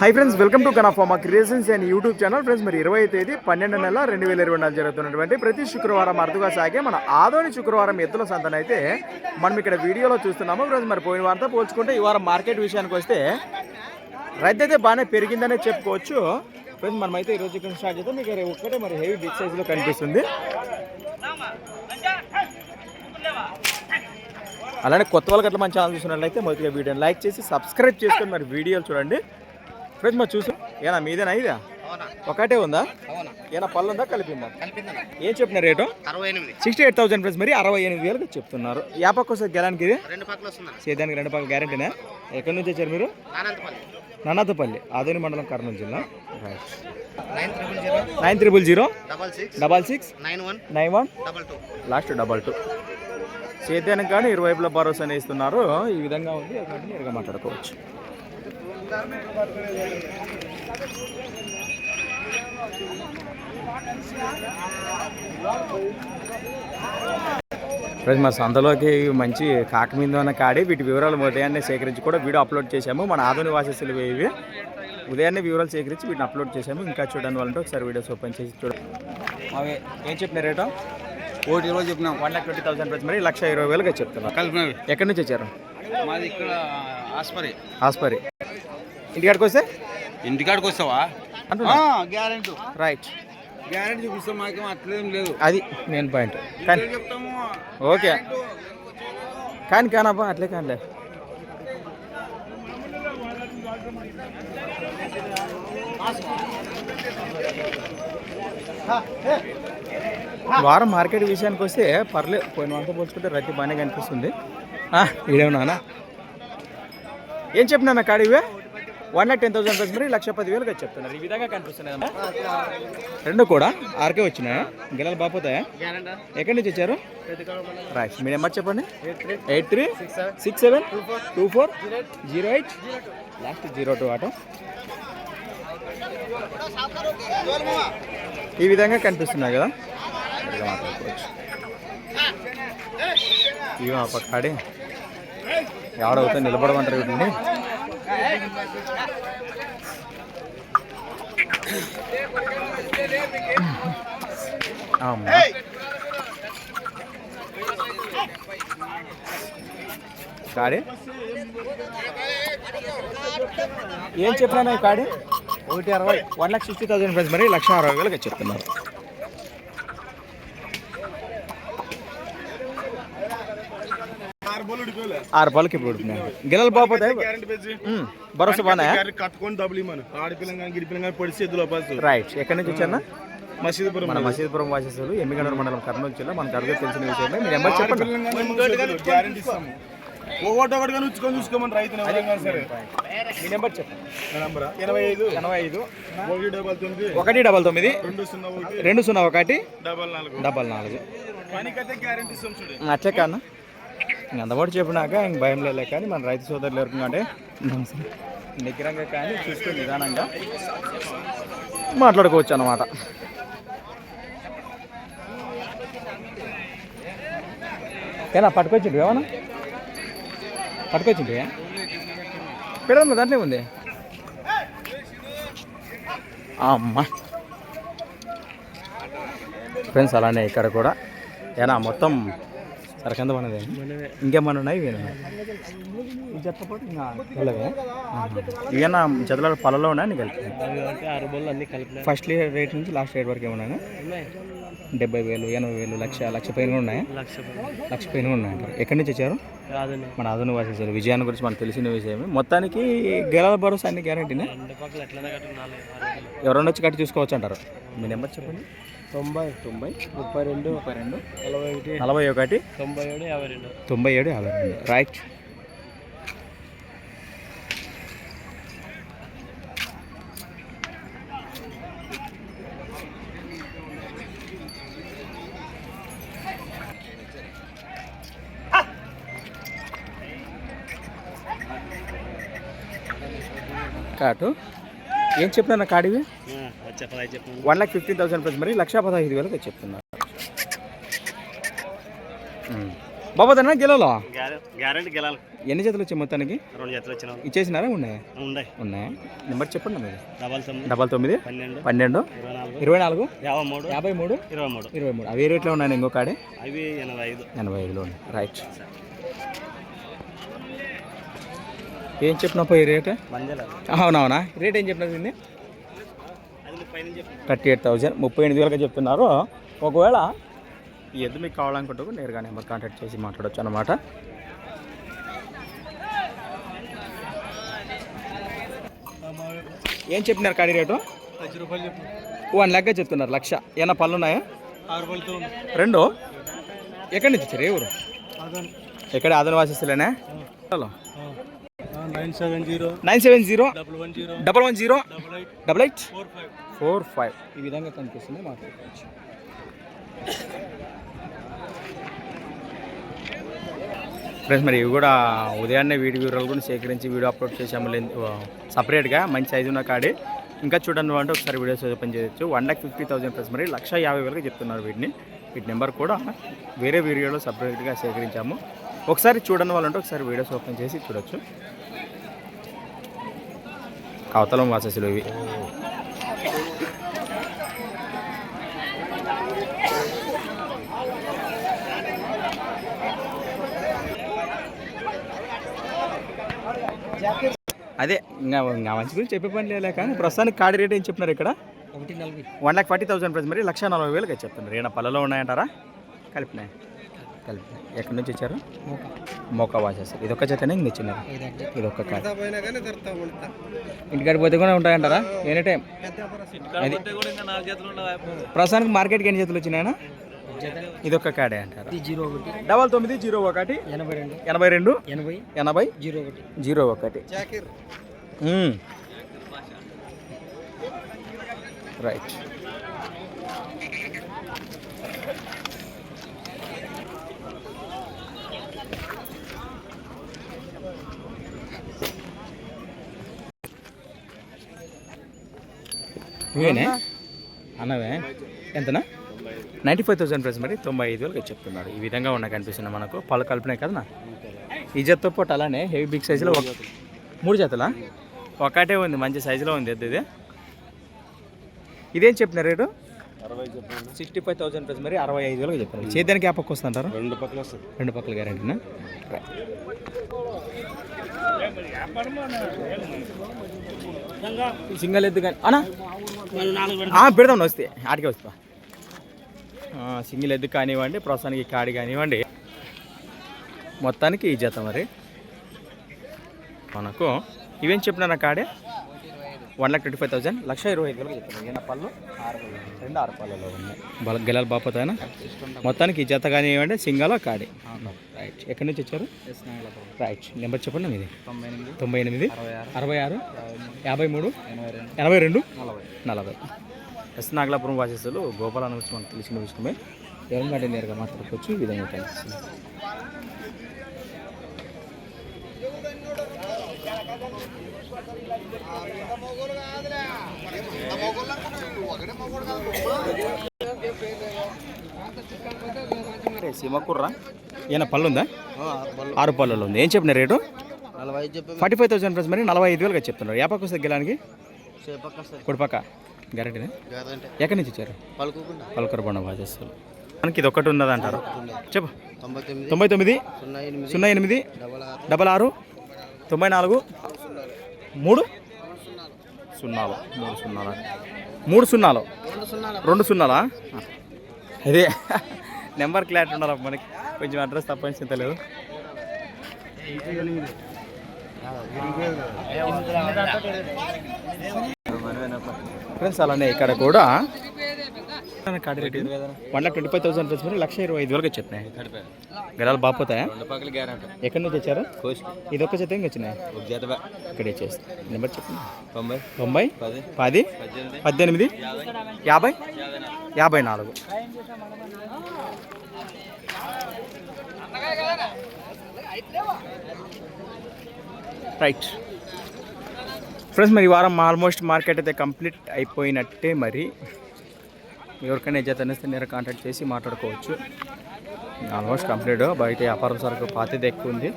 High friends welcome to కనాఫామా creations and YouTube channel friends మరి ఇరవై తేదీ పన్నెండు నెల రెండు వేల ఇరవై నాలుగు జరుగుతున్నటువంటి ప్రతి శుక్రవారం అరుదుగా సాగే మన ఆదోని శుక్రవారం ఎద్దుల సంతనైతే మనం ఇక్కడ వీడియోలో చూస్తున్నాము. ఫ్రెండ్స్ మరి పోయిన వారంతో పోల్చుకుంటే ఈ వారం మార్కెట్ విషయానికి వస్తే రద్దీ అయితే బాగానే పెరిగిందనే చెప్పుకోవచ్చు. ఫ్రెండ్స్ మనమైతే ఈరోజు ఇక్కడ స్టార్ట్ చేద్దాం. మీకు ఒక్కటే మరి హెవీ బిగ్ సైజులో కనిపిస్తుంది. అలానే కొత్త వాళ్ళకి అట్లా మన ఛానల్ చూసినట్లయితే మొదటిగా వీడియోని లైక్ చేసి సబ్స్క్రైబ్ చేసుకొని మరి వీడియోలు చూడండి. ఫ్రెండ్స్ మరి చూసు. ఏనా మీదేనా ఇదా? ఒకటే ఉందా? ఏనా పళ్ళు ఉందా కలిపిందా? ఏం చెప్పిన rate? Sixty eight thousand friends మరి అరవై ఎనిమిది వేలకు చెప్తున్నారు. యాపక్ వస్తుంది గెలానికి ఇది? రెండు పక్కల వస్తుందన్న. సేదానికి రెండు పక్కల గ్యారంటీనా ఎక్కడి నుంచి వచ్చారు మీరు? నన్నతపల్లి ఆదోని మండలం కర్నూలు జిల్లా. Nine triple zero. Nine triple zero. Double six. Double six. Nine one. Nine one. Double two. Last double two. సేద్యానికి కానీ ఇరువైపుల భరోసాని ఇస్తున్నారు ఈ విధంగా ఉంది. అక్కడ నేరుగా మాట్లాడుకోవచ్చు. ఫ్రెండ్స్ మా సంతలోకి మంచి కాక మీద ఉన్న కాడి వీటి వివరాలు ఉదయాన్నే సేకరించి కూడా వీడియో అప్లోడ్ చేశాము. మన ఆధునిక వాసస్సులు ఇవి. ఉదయాన్నే వివరాలు సేకరించి వీటిని అప్లోడ్ చేశాము. ఇంకా చూడని వాళ్ళంటే ఒకసారి వీడియోస్ ఓపెన్ చేసి చూడండి. అవి ఏం చెప్పిన రేటు? ఒకటి ఇరవై చెప్పినాం. One lakh twenty thousand price మరి లక్ష ఇరవై వేలుగా చెప్తున్నారు. కలిపినవి ఎక్కడి నుంచి వచ్చారు? మాది ఇక్కడ ఆస్పరి. ఆస్పరి. ఇంటికాడికి వస్తే? ఇంటికాడికి వస్తావా? గ్యారెంటీ. రైట్ గ్యారెంటీ చూపిస్తాం మాకేం అట్లేం లేదు. అది నేను పాయింట్ కానీ చెప్తాము? ఓకే. కానీ కానబ్బా అట్లే కానిలే వారం మార్కెట్ విషయానికి వస్తే పర్లేదు పోయిన వారంతో పోల్చుకుంటే రైతు బాగానే కనిపిస్తుంది. ఇదేమన్నా ఏం చెప్పినా కాడ ఇవే? One lakh ten thousand rupees మరి లక్ష పదివేలుగా చెప్తున్నారు. ఈ విధంగా కనిపిస్తున్నాయి రెండు కూడా? ఆర్కే వచ్చినాయా? గిలాలు బాపోతాయా ఎక్కడి నుంచి వచ్చారు? రైట్ మీ నెంబర్ చెప్పండి. Eight three six seven two four zero eight last zero two auto. ఈ విధంగా కనిపిస్తున్నాయి కదా. సరిగా మాట్లాడుకోవచ్చు. ఇవి మా పక్కాడి ఎవడవుతా నిలబడమంటారు వీటిని కాడి? ఏం చెప్పినా ఈ కాడి? ఒకటి అరవై. One lakh sixty thousand friends మరి లక్ష అరవై వేలకి చెప్తున్నారు ఆరు పళ్ళకి ఇప్పుడు గిల్లలు బాగుపోతాయి భరోసా బాగున్నాయా? కట్టుకొని డబ్బులు ఇవ్వను ఎద్దులో రైట్ ఎక్కడి నుంచి వచ్చారా మసీదుపురం మన మసీదుపురం వాసేసులు ఎమ్మిగనూరు మండలం కర్నూలు జిల్లా. మనకు అడుగు తెలిసిన విషయమే. నెంబర్ చెప్పండి. గ్యారంటీ ఇస్తాము. ఒకటి ఒకటిగా ఉంచుకొని చూసుకోమని రైతుని ఎవరైనా సరే. మీ నెంబర్ చెప్పండి. నంబర్? ఎనభై ఐదు. ఎనభై ఐదు. ఒకటి డబల్ తొమ్మిది. ఒకటి డబల్ తొమ్మిది. రెండు సున్నా ఒకటి. రెండు సున్నా ఒకటి. డబల్ నాలుగు. డబల్ నాలుగు. అట్లే కానా ఇంక అంతపాటు చెప్పినాక ఇంక భయం లేదు కానీ మన రైతు సోదరులు ఎవరికి అంటే నిగ్రంగా కానీ చూస్తూ నిదానంగా మాట్లాడుకోవచ్చు అన్నమాట. ఏనా పట్టుకొచ్చిండు ఏమన్నా? పట్టుకొచ్చిండు పెడదాం దాంట్లో ఉంది అమ్మా. ఫ్రెండ్స్ అలానే ఇక్కడ కూడా. ఏనా మొత్తం సరకంద మనదే. ఇంకేమన్నా ఉన్నాయి? ఇవేనా? ఇది చెప్పకపోతే ఇంకా వెళ్ళవే ఇవేనా జతల పొలంలో ఉన్నాయి? కలిపి ఫస్ట్ రేట్ నుంచి లాస్ట్ రేట్ వరకు ఏమన్నా డెబ్బై వేలు ఎనభై వేలు లక్ష లక్ష పైన ఉన్నాయా? లక్ష పైన. కూడా ఉన్నాయంటారు ఎక్కడి నుంచి వచ్చారు? మన ఆధునిక వాసేసారు విజయాన్ని గురించి మనకు తెలిసిన విషయమే. మొత్తానికి గెలల భరోసా అన్ని గ్యారంటీనే ఎవరన్నా వచ్చి కట్టి చూసుకోవచ్చు అంటారు. మీ నెంబర్ చెప్పండి. తొంభై తొంభై ముప్పై రెండు ముప్పై రెండు నలభై ఒకటి నలభై ఒకటి తొంభై ఏడు యాభై రెండు. తొంభై ఏడు యాభై రెండు. రైట్ కాటు ఏం చెప్పినా కాడివి? One lakh fifteen thousand plus మరి లక్ష పదహైదు వేలకు చెప్తున్నారు ఉమ్. బాబోదన్నా గెలలో గ్యారెంటీ గెలాలి. ఎన్ని జతలు వచ్చాయి మొత్తానికి? రెండు జతలు వచ్చిన ఇచ్చేసినారా? ఉన్నాయా? ఉన్నాయి. ఉన్నాయా? నెంబర్ చెప్పండి మీరు. డబల్ తొమ్మిది. డబల్ తొమ్మిది? పన్నెండు. పన్నెండు? ఇరవై నాలుగు. యాభై మూడు. యాభై మూడు? ఇరవై మూడు. ఇరవై మూడు. అవి ఏ రేట్లో ఉన్నాయి ఇంకో కాడే? అవి ఎనభై ఐదు. ఎనభై ఐదులో ఉన్నాయి. రైట్. ఏం చెప్పినా పోయి రేట్? అవునవునా? రేట్ ఏం చెప్పినా దీన్ని? థర్టీ ఎయిట్ థౌజండ్ ముప్పై ఎనిమిది వేలుగా చెప్తున్నారు. ఒకవేళ ఈ ఎద్దు మీకు కావాలనుకుంటే నేరుగా నెంబర్ కాంటాక్ట్ చేసి మాట్లాడొచ్చు అనమాట ఏం చెప్పినారు కాడి రేటు? వన్ లెక్క చెప్తున్నారు లక్ష. ఏమన్నా పళ్ళు ఉన్నాయా రెండు? ఎక్కడి నుంచి వచ్చారు? ఏ ఊరు? ఎక్కడ ఆదన వాసిస్తులేనా? Hello. Nine seven zero double one zero double eight four five four five. ఈ విధంగా కనిపిస్తుంది మాట్లాడుకోవచ్చు ఫ్రెండ్స్ మరి ఇవి కూడా ఉదయాన్నే వీడియో వివరాలు కూడా సేకరించి వీడియో అప్లోడ్ చేసాము సపరేట్గా మంచి సైజు ఉన్న కాడి. ఇంకా చూడండి అంటే ఒకసారి వీడియోస్ ఓపెన్ చేయొచ్చు. One lakh fifty thousand plus మరి లక్ష యాభై వేలకు చెప్తున్నారు వీటిని వీటి నెంబర్ కూడా వేరే వీడియోలో సపరేట్గా సేకరించాము. ఒకసారి చూడని వాళ్ళంటే ఒకసారి వీడియోస్ ఓపెన్ చేసి చూడొచ్చు. కవతలం వాసస్సులు ఇవి. అదే ఇంకా మంచి గురించి చెప్పే పని లేదు కానీ ప్రస్తుతానికి కాడి రేట్ ఏం చెప్తున్నారు ఇక్కడ? One lakh forty thousand price మరి లక్ష నలభై వేలుగా చెప్తున్నారు ఏమైనా పళ్ళలో ఉన్నాయంటారా? కలిపినాయి. ఎక్కడి నుంచి వచ్చారు? మోకా. వాచెస్ ఇది ఒక్క చేతనే ఇంక ఇచ్చినారు ఇది ఒక్క దొరుకుతా ఇంటికాడికి పోతే కూడా ఉంటాయంటారా? Any time. అది ప్రస్తుతానికి మార్కెట్కి ఎన్ని చేతులు వచ్చినాయనా? ఇది ఒక్క కాడే అంటారు? జీరో ఒకటి. డబల్ తొమ్మిది జీరో ఒకటి. ఎనభై రెండు. ఎనభై రెండు? ఎనభై. ఎనభై? జీరో ఒకటి. జీరో ఒకటి. రైట్. నువ్వేనే? అన్నవే? ఎంతనా? నైంటీ ఫైవ్ థౌసండ్ ప్రైస్ మరి తొంభై ఐదు వేలకి చెప్తున్నాడు ఈ విధంగా ఉన్న కనిపిస్తున్నాయి మనకు. పళ్ళు కలిపినాయి కదనా? ఈ జతతో పాటు అలానే హెవీ బిగ్ సైజులో ఒక మూడు జతలా? ఒకటే ఉంది మంచి సైజులో ఉంది ఎద్దు ఇది. ఇదేం చెప్పిన rate? Sixty five thousand price. మరి అరవై ఐదు వేలకు చెప్పారు. చేద్దానికి ఆ పక్క వస్తుంటారు రెండు పక్కల వస్తుంది రెండు పక్కల గ్యారంటీనా? సింగల్ ఎద్దు కానీ అనా పెడదాం వస్తే. ఆడికే వస్తా. సింగిల్ ఎద్దు కానివ్వండి ప్రస్తుతానికి కాడి కానివ్వండి. మొత్తానికి ఈ జత మరి. మనకు ఇవేం చెప్పినా కాడే? One lakh twenty five thousand. లక్ష ఇరవై ఐదు వేలకు ఈయన పళ్ళు ఆరు రెండు ఆరు పళ్ళలో ఉన్నాయి. బల గెలాలు బాపోతాయనా మొత్తానికి ఈ జత కానివ్వండి సింగల్ కాడి. రైట్ ఎక్కడి నుంచి వచ్చారు? రైట్ నెంబర్ చెప్పండి మీది. తొంభై ఎనిమిది. అరవై ఆరు. యాభై మూడు. ఎనభై రెండు. నలభై. నలభై. ఎస్ నాగలాపురం వాసేసులు గోపాలను వచ్చి మనకు తెలిసిన విషయమే. ఎవరి గంట నేరుగా మాట్లాడుకోవచ్చు ఈ విధంగా కనిపిస్తుంది సీమకుర్ర ఈయన పళ్ళు. ఉందా ఆరు పళ్ళలో ఉంది. ఏం చెప్పిన rate? Forty five thousand plus మరి నలభై ఐదు వేలుగా చెప్తున్నారు. ఏ పక్క వస్తుంది గెలానికి? కుడిపక్క గ్యారెంటీనే? గ్యారెంటీ. ఎక్కడి నుంచి పలుకోకుండా పలకర బండ వాచేస్తారు మనకి ఇది ఒకటి ఉన్నది అంటారు చెప్పు. తొంభై తొమ్మిది. సున్నా ఎనిమిది. డబల్ ఆరు తొంభై నాలుగు. మూడు? సున్నాలు. మూడు సున్నాలు? మూడు సున్నాలు. రెండు సున్నాలా? అదే నెంబర్ క్లారిటీ ఉండాలి మనకి. కొంచెం అడ్రస్ తప్పని తెలియదు ఫ్రెండ్స్ అలానే ఇక్కడ కూడా one lakh twenty five thousand plus లక్ష ఇరవై ఐదు వరకు బాపోతాయా పక్కల గ్యారెంటీ. ఎక్కడి నుంచి వచ్చారు ఇది ఒక్క జత ఇంకా వచ్చినాయి? ఒక ఇక్కడే నెంబర్ చెప్పండి తొంభై. తొంభై? పది. పది? పద్దెనిమిది. పద్దెనిమిది? యాభై? యాభై నాలుగు. రైట్. ఫ్రెండ్స్ మరి ఈ వారం ఆల్మోస్ట్ మార్కెట్ అయితే కంప్లీట్ అయిపోయినట్టే మరి. ఎవరికైనా ఇజ్జత అనేస్తే నేను కాంటాక్ట్ చేసి మాట్లాడుకోవచ్చు. ఆల్మోస్ట్ కంప్లీట్ బయట వ్యాపారం సరుకు పాతది ఎక్కువ ఉంది.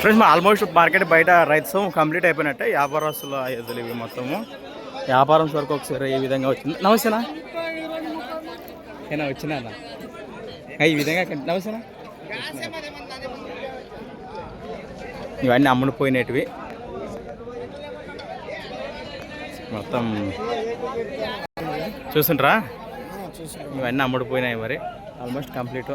ఫ్రెండ్స్ మా ఆల్మోస్ట్ మార్కెట్ బయట రైతు కంప్లీట్ అయిపోయినట్టే వ్యాపారస్తుల ఎదులు ఇవి మొత్తము. వ్యాపారం సరుకు ఒకసారి ఏ విధంగా వచ్చింది? నమస్తేనా ఏనా వచ్చినా ఈ విధంగా నమస్తేనా ఇవన్నీ అమ్ముడు పోయినటివి మొత్తం చూస్తుంటారా ఇవన్నీ అమ్ముడుపోయినాయి మరి. ఆల్మోస్ట్ కంప్లీట్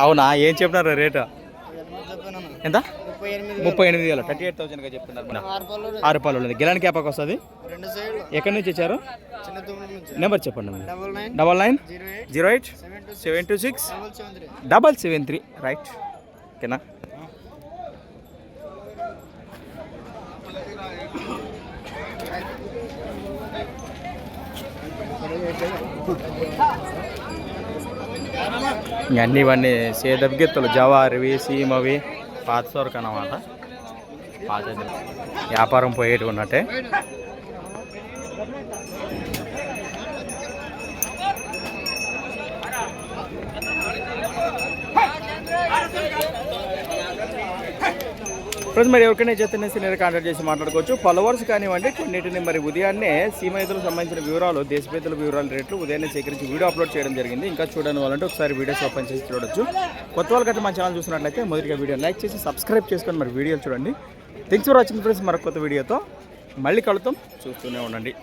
అవునా? ఏం చెప్పినారు రేటు? ఎంత? ముప్పై ఎనిమిది వేలు. థర్టీ ఎయిట్ థౌసండ్గా చెప్తున్నారు ఆరు రూపాయలు ఉంది గిలానికి క్యాపాక్ వస్తుంది? ఎక్కడి నుంచి ఇచ్చారు? నెంబర్ చెప్పండి. Double nine zero eight seven two six double seven three right ఓకేనా అన్నీ ఇవన్నీ సేదబ్గిత్తులు జవారివి సీమవి పాత సరుకు అన్నమాట. పాత వ్యాపారం పోయేటి ఉన్నట్టే ఫ్రెండ్స్ మరి ఎవరికైనా చైతన్య సీనియర్ కాంటాక్ట్ చేసి మాట్లాడుకోవచ్చు. ఫాలోవర్స్ కానివ్వండి కొన్నిటిని మరి ఉదయాన్నే సీమైతులకు సంబంధించిన వివరాలు దేశపేదల వివరాల రేట్లు ఉదయాన్నే సేకరించి వీడియో అప్లోడ్ చేయడం జరిగింది. ఇంకా చూడని వాళ్ళంటే ఒకసారి వీడియోస్ ఓపెన్ చేసి చూడొచ్చు. కొత్త వాళ్ళకైతే మా ఛానల్ చూసినట్లయితే మొదటిగా వీడియో లైక్ చేసి సబ్స్క్రైబ్ చేసుకొని మరి వీడియోలు చూడండి. థింక్స్ ఫర్ వాచింగ్ ఫ్రెండ్స్ మరొక కొత్త వీడియోతో మళ్ళీ కలుద్దాం. చూస్తూనే ఉండండి.